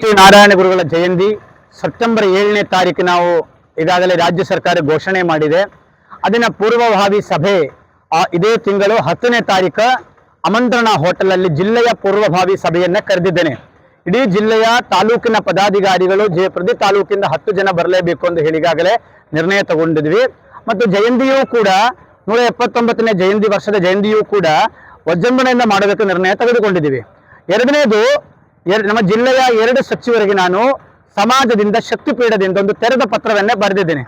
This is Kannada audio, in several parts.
ಶ್ರೀ ನಾರಾಯಣ ಗುರುಗಳ ಜಯಂತಿ. ಸೆಪ್ಟೆಂಬರ್ ಏಳನೇ ತಾರೀಕು ನಾವು ಈಗಾಗಲೇ ರಾಜ್ಯ ಸರ್ಕಾರ ಘೋಷಣೆ ಮಾಡಿದೆ. ಅದನ್ನ ಪೂರ್ವಭಾವಿ ಸಭೆ ಇದೇ ತಿಂಗಳು ಹತ್ತನೇ ತಾರೀಕು ಆಮಂತ್ರಣ ಹೋಟೆಲಲ್ಲಿ ಜಿಲ್ಲೆಯ ಪೂರ್ವಭಾವಿ ಸಭೆಯನ್ನ ಕರೆದಿದ್ದೇನೆ. ಇಡೀ ಜಿಲ್ಲೆಯ ತಾಲೂಕಿನ ಪದಾಧಿಕಾರಿಗಳು, ಜಯಪ್ರದಿ ತಾಲೂಕಿಂದ ಹತ್ತು ಜನ ಬರಲೇಬೇಕು ಎಂದು ಹೇಳಿಗಾಗಲೇ ನಿರ್ಣಯ ತಗೊಂಡಿದ್ವಿ. ಮತ್ತು ಜಯಂತಿಯೂ ಕೂಡ, ನೂರ ಎಪ್ಪತ್ತೊಂಬತ್ತನೇ ಜಯಂತಿ ವರ್ಷದ ಜಯಂತಿಯೂ ಕೂಡ ವಜ್ರಂಭಣೆಯಿಂದ ಮಾಡಬೇಕು ನಿರ್ಣಯ ತೆಗೆದುಕೊಂಡಿದ್ದೀವಿ. ಎರಡನೇದು ನಮ್ಮ ಜಿಲ್ಲೆಯ ಎರಡು ಸಚಿವರಿಗೆ ನಾನು ಸಮಾಜದಿಂದ ಶಕ್ತಿಪೀಠದಿಂದ ಒಂದು ತೆರೆದ ಪತ್ರವನ್ನೇ ಬರೆದಿದ್ದೇನೆ.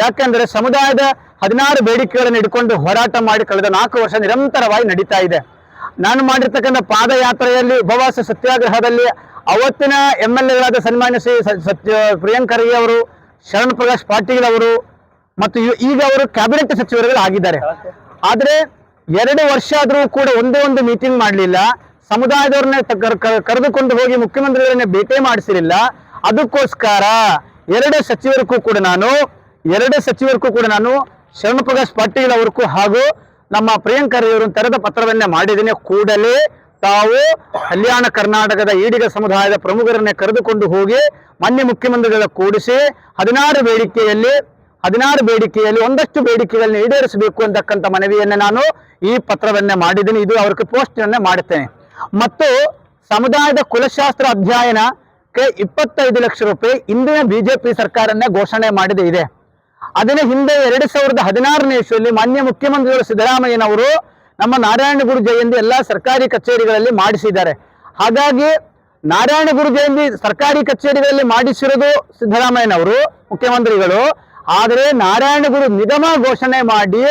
ಯಾಕೆಂದರೆ ಸಮುದಾಯದ ಹದಿನಾರು ಬೇಡಿಕೆಗಳನ್ನು ಇಟ್ಕೊಂಡು ಹೋರಾಟ ಮಾಡಿ ಕಳೆದ ನಾಲ್ಕು ವರ್ಷ ನಿರಂತರವಾಗಿ ನಡೀತಾ ಇದೆ. ನಾನು ಮಾಡಿರ್ತಕ್ಕಂಥ ಪಾದಯಾತ್ರೆಯಲ್ಲಿ ಉಪವಾಸ ಸತ್ಯಾಗ್ರಹದಲ್ಲಿ ಅವತ್ತಿನ ಎಂ ಎಲ್ ಎಗಳಾದ ಸನ್ಮಾನ್ಯ ಶ್ರೀ ಸತ್ಯ ಪ್ರಿಯಾಂಕ್ ಖರ್ಗೆ ಅವರು, ಶರಣ್ ಪ್ರಕಾಶ್ ಪಾಟೀಲ್ ಅವರು ಮತ್ತು ಈಗ ಅವರು ಕ್ಯಾಬಿನೆಟ್ ಸಚಿವರುಗಳು ಆಗಿದ್ದಾರೆ ಆದರೆ ಎರಡು ವರ್ಷ ಆದರೂ ಕೂಡ ಒಂದೇ ಒಂದು ಮೀಟಿಂಗ್ ಮಾಡಲಿಲ್ಲ. ಸಮುದಾಯದವ್ರನ್ನ ಕರೆದುಕೊಂಡು ಹೋಗಿ ಮುಖ್ಯಮಂತ್ರಿಗಳನ್ನ ಭೇಟಿ ಮಾಡಿಸಿರಲಿಲ್ಲ. ಅದಕ್ಕೋಸ್ಕರ ಎರಡು ಸಚಿವರಿಗೂ ಕೂಡ ನಾನು, ಎರಡು ಸಚಿವರಿಗೂ ಕೂಡ ನಾನು ಶರಣಪ್ರಕಾಶ್ ಪಾಟೀಲ್ ಅವ್ರಿಗೂ ಹಾಗೂ ನಮ್ಮ ಪ್ರಿಯಾಂಕರ್ ಖರ್ಗೆ ಅವರು ತೆರೆದ ಪತ್ರವನ್ನೇ ಮಾಡಿದ್ದೀನಿ. ಕೂಡಲೇ ತಾವು ಕಲ್ಯಾಣ ಕರ್ನಾಟಕದ ಈಡಿಗ ಸಮುದಾಯದ ಪ್ರಮುಖರನ್ನೇ ಕರೆದುಕೊಂಡು ಹೋಗಿ ಮಾನ್ಯ ಮುಖ್ಯಮಂತ್ರಿಗಳ ಕೂಡಿಸಿ ಹದಿನಾರು ಬೇಡಿಕೆಯಲ್ಲಿ ಹದಿನಾರು ಬೇಡಿಕೆಯಲ್ಲಿ, ಒಂದಷ್ಟು ಬೇಡಿಕೆಗಳನ್ನ ಈಡೇರಿಸಬೇಕು ಅಂತಕ್ಕಂಥ ಮನವಿಯನ್ನ ನಾನು ಈ ಪತ್ರವನ್ನೇ ಮಾಡಿದ್ದೀನಿ. ಇದು ಅವ್ರಿಗೆ ಪೋಸ್ಟ್ ಮಾಡುತ್ತೇನೆ. ಮತ್ತು ಸಮುದಾಯದ ಕುಲಶಾಸ್ತ್ರ ಅಧ್ಯಯನಕ್ಕೆ ಇಪ್ಪತ್ತೈದು ಲಕ್ಷ ರೂಪಾಯಿ ಇಂದಿನ ಬಿಜೆಪಿ ಸರ್ಕಾರನೇ ಘೋಷಣೆ ಮಾಡಿದೆ ಇದೆ. ಅದನ್ನ ಹಿಂದೆ ಎರಡು ಸಾವಿರದ ಹದಿನಾರನೇ ಇಸ್ವಿಯಲ್ಲಿ ಮಾನ್ಯ ಮುಖ್ಯಮಂತ್ರಿಗಳು ಸಿದ್ದರಾಮಯ್ಯನವರು ನಮ್ಮ ನಾರಾಯಣ ಗುರು ಜಯಂತಿ ಎಲ್ಲ ಸರ್ಕಾರಿ ಕಚೇರಿಗಳಲ್ಲಿ ಮಾಡಿಸಿದ್ದಾರೆ. ಹಾಗಾಗಿ ನಾರಾಯಣ ಗುರು ಜಯಂತಿ ಸರ್ಕಾರಿ ಕಚೇರಿಗಳಲ್ಲಿ ಮಾಡಿಸಿರೋದು ಸಿದ್ದರಾಮಯ್ಯನವರು ಮುಖ್ಯಮಂತ್ರಿಗಳು. ಆದರೆ ನಾರಾಯಣ ಗುರು ನಿಗಮ ಘೋಷಣೆ ಮಾಡಿ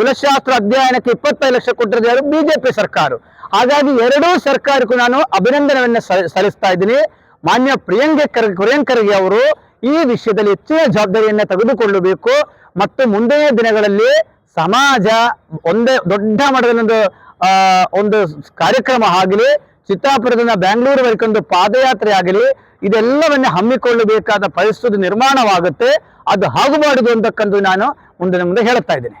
ಕುಲಶಾಸ್ತ್ರ ಅಧ್ಯಯನಕ್ಕೆ ಇಪ್ಪತ್ತೈದು ಲಕ್ಷ ಕೊಟ್ಟಿದ್ದಾರೆ ಬಿಜೆಪಿ ಸರ್ಕಾರ. ಹಾಗಾಗಿ ಎರಡೂ ಸರ್ಕಾರಕ್ಕೂ ನಾನು ಅಭಿನಂದನೆಯನ್ನು ಸಲ್ಲಿಸ್ತಾ ಇದ್ದೀನಿ. ಮಾನ್ಯ ಪ್ರಿಯಾಂಕ್ ಖರ್ಗೆ ಅವರು ಈ ವಿಷಯದಲ್ಲಿ ಹೆಚ್ಚಿನ ಜವಾಬ್ದಾರಿಯನ್ನು ತೆಗೆದುಕೊಳ್ಳಬೇಕು. ಮತ್ತು ಮುಂದಿನ ದಿನಗಳಲ್ಲಿ ಸಮಾಜ ಒಂದೇ ದೊಡ್ಡ ಮಟ್ಟದ ಒಂದು ಕಾರ್ಯಕ್ರಮ ಆಗಲಿ, ಚಿತ್ತಾಪುರದಿಂದ ವರೆಗೆ ಒಂದು ಪಾದಯಾತ್ರೆ ಆಗಲಿ, ಇದೆಲ್ಲವನ್ನೇ ಹಮ್ಮಿಕೊಳ್ಳಬೇಕಾದ ಪರಿಸ್ಥಿತಿ ನಿರ್ಮಾಣವಾಗುತ್ತೆ. ಅದು ಆಗಬಾರದು ಅಂತಕ್ಕಂಥ ನಾನು ಮುಂದಿನ ಮುಂದೆ ಹೇಳ್ತಾ ಇದ್ದೇನೆ.